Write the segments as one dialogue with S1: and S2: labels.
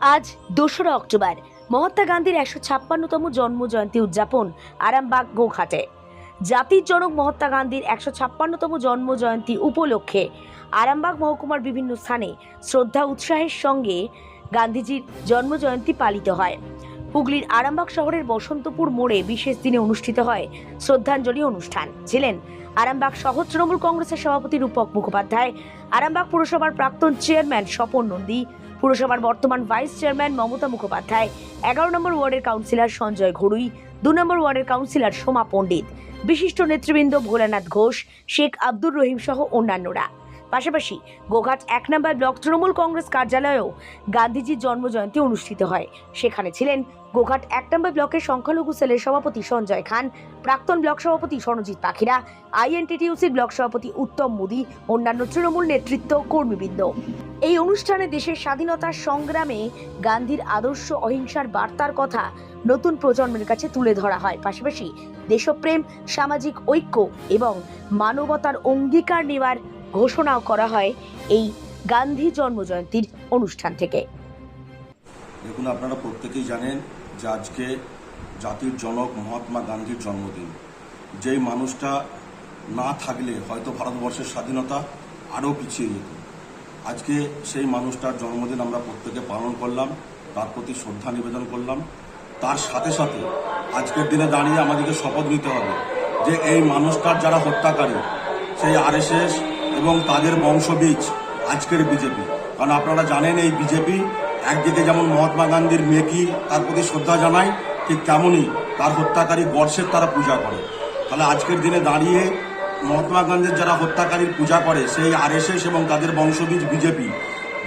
S1: আজ দোসরা অক্টোবর। মহাত্মা গান্ধীর একশো ছাপ্পান্নতম জন্ম জয়ন্তী উদযাপন আরামবাগ গোঘাটে। জাতির জনক মহাত্মা গান্ধীর একশো ছাপ্পান্নতম জন্ম জয়ন্তী উপলক্ষে আরামবাগ মহকুমার বিভিন্ন স্থানে শ্রদ্ধা উৎসাহের সঙ্গে গান্ধীজির জন্ম জয়ন্তী পালিত হয়। হুগলির আরামবাগ শহরের বসন্তপুর মোড়ে বিশেষ দিনে অনুষ্ঠিত হয় শ্রদ্ধাঞ্জলি অনুষ্ঠান। ছিলেন আরামবাগ শহর তৃণমূল কংগ্রেসের সভাপতি রূপক মুখোপাধ্যায়, আরামবাগ পুরসভার প্রাক্তন চেয়ারম্যান স্বপন নন্দী, পুরসভার বর্তমান ভাইস চেয়ারম্যান মমতা মুখোপাধ্যায়, এগারো নম্বর ওয়ার্ডের কাউন্সিলর সঞ্জয় ঘড়ুই দু নম্বর ওয়ার্ডের কাউন্সিলর সোমা পণ্ডিত। বিশিষ্ট নেতৃবৃন্দ ভোলানাথ ঘোষ, শেখ আব্দুর রহিম সহ অন্যান্যরা। পাশাপাশি গোঘাট এক নম্বর ব্লক তৃণমূল কংগ্রেস কার্যালয়েও গান্ধীজির জন্মজয়ন্তী অনুষ্ঠিত হয়। সেখানে ছিলেন গোঘাট এক নম্বর ব্লকের সংখ্যালঘু সেলের সভাপতি সঞ্জয় খান, প্রাক্তন ব্লক সভাপতি সরজিৎ পাখিরা আইএনটিটিউসির ব্লক সভাপতি উত্তম মোদী, অন্যান্য তৃণমূল নেতৃত্ব কর্মীবৃন্দ। এই অনুষ্ঠানে দেশের স্বাধীনতার সংগ্রামে গান্ধীর আদর্শ অহিংসার বার্তার কথা নতুন প্রজন্মের কাছে তুলে ধরা হয়। পাশাপাশি দেশপ্রেম, সামাজিক ঐক্য এবং মানবতার অঙ্গীকার নেওয়ার ঘোষণাও করা হয় এই গান্ধী জন্মজয়ন্তীর অনুষ্ঠান থেকে।
S2: দেখুন, আপনারা প্রত্যেকেই জানেন যে আজকে জাতির জনক মহাত্মা গান্ধীর জন্মদিন। যেই মানুষটা না থাকলে হয়তো ভারতবর্ষের স্বাধীনতা আরও পিছিয়ে যেত। আজকে সেই মানুষটার জন্মদিন আমরা প্রত্যেকে পালন করলাম, তার প্রতি শ্রদ্ধা নিবেদন করলাম। তার সাথে সাথে আজকের দিনে দাঁড়িয়ে আমাদেরকে শপথ নিতে হবে যে এই মানুষটার যারা হত্যাকারী, সেই আরএসএস এবং তাদের বংশবীজ আজকের বিজেপি। কারণ আপনারা জানেন এই বিজেপি একদিকে যেমন মহাত্মা গান্ধীর মেকি তার প্রতি শ্রদ্ধা জানায়, ঠিক তেমনই তার হত্যাকারী বর্ষের তারা পূজা করে। তাহলে আজকের দিনে দাঁড়িয়ে মহাত্মা গান্ধীর যারা হত্যাকারীর পূজা করে, সেই আরএসএস এবং তাদের বংশবীজ বিজেপি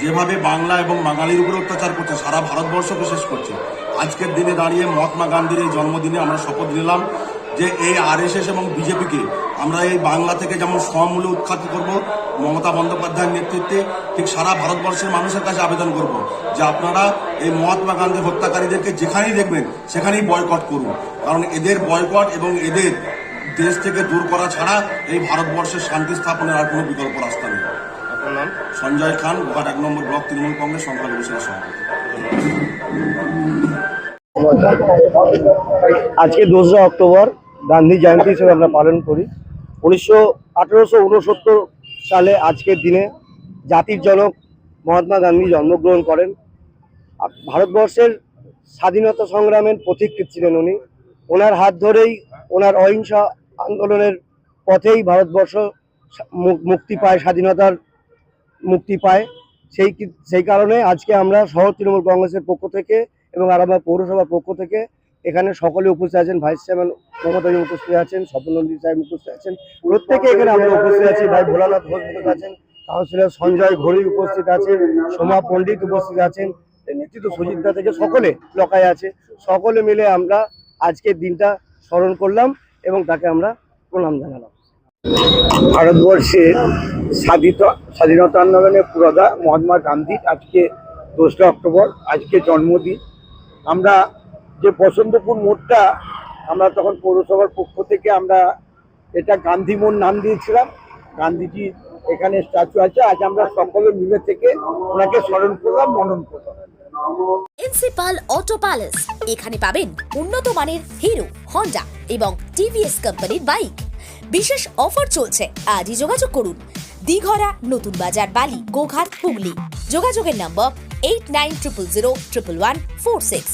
S2: যেভাবে বাংলা এবং বাঙালির উপর অত্যাচার করছে, সারা ভারতবর্ষকে শেষ করছে। আজকের দিনে দাঁড়িয়ে মহাত্মা গান্ধীর এই জন্মদিনে আমরা শপথ নিলাম যে এই আরএসএস এবং বিজেপিকে আমরা এই বাংলা থেকে যেমন সমূলে উৎখাত করব মমতা বন্দ্যোপাধ্যায়ের নেতৃত্বে ঠিক সারা ভারতবর্ষের মানুষের কাছে আবেদন করব যে আপনারা এই মহাত্মা গান্ধীর হত্যাকারীদেরকে যেখানেই দেখবেন সেখানেই বয়কট করুন। কারণ এদের বয়কট এবং এদের দেশ থেকে দূর করা ছাড়া এই ভারতবর্ষের শান্তি স্থাপনের আর কোনো বিকল্প রাস্তা নেই।
S3: আপনার নাম?
S2: সঞ্জয় খান গোহাট এক নম্বর ব্লক তৃণমূল কংগ্রেস সংখ্যালঘু সেনা সভাপতি।
S3: আজকে দোসরা অক্টোবর গান্ধী জয়ন্তী হিসেবে আমরা পালন করি। উনিশশো সালে আজকের দিনে জাতির জনক মহাত্মা গান্ধী জন্মগ্রহণ করেন। ভারতবর্ষের স্বাধীনতা সংগ্রামের পথিকৃৎ ছিলেন উনি। ওনার হাত ধরেই ওনার অহিংসা আন্দোলনের পথেই ভারতবর্ষ মুক্তি পায়, স্বাধীনতার মুক্তি পায়। সেই সেই কারণে আজকে আমরা শহর তৃণমূল কংগ্রেসের পক্ষ থেকে এবং আরামবাগ পৌরসভার পক্ষ থেকে এখানে সকলে উপস্থিত আছেন ভাইস চেয়ারম্যান মমতা উপস্থিত আছেন স্বপ্নন্দী সাহেব উপস্থিত আছেন। প্রত্যেকে এখানে আমরা উপস্থিত আছি, ভাই ভোলানাথ ঘোষ উপস্থিত আছেন, কাউন্সিলর সঞ্জয় ঘড়ি উপস্থিত আছেন, সোমা পণ্ডিত উপস্থিত আছেন নেতৃত্ব সুজিতদা থেকে সকলে লকায় আছে। সকলে মিলে আমরা আজকের দিনটা স্মরণ করলাম এবং তাকে আমরা প্রণাম জানালাম।
S4: ভারতবর্ষের স্বাধীনতা স্বাধীনতা আন্দোলনের পুরোধা মহাত্মা গান্ধীর আজকে দোসরা অক্টোবর, আজকে জন্মদিন। আমরা যে বসন্তপুর মোড়টা আমরা তখন পৌরসভার পক্ষ থেকে আমরা এটা গান্ধী মোড় নাম দিয়েছিলাম। গান্ধীজি এখানে স্ট্যাচু আছে। আজ আমরা সকলে মিলে থেকে ওনাকে স্মরণ করলাম, মনন করলাম।
S5: Principal auto palace. এখানে পাবেন উন্নত মানের হিরো, হন্ডা এবং টিভিএস কোম্পানির বাইক। বিশেষ অফার চলছে। আজই যোগাযোগ করুন। দিঘরা, নতুন বাজার, বালি, গোঘাট, হুগলি। যোগাযোগের number eight nine triple zero triple one four six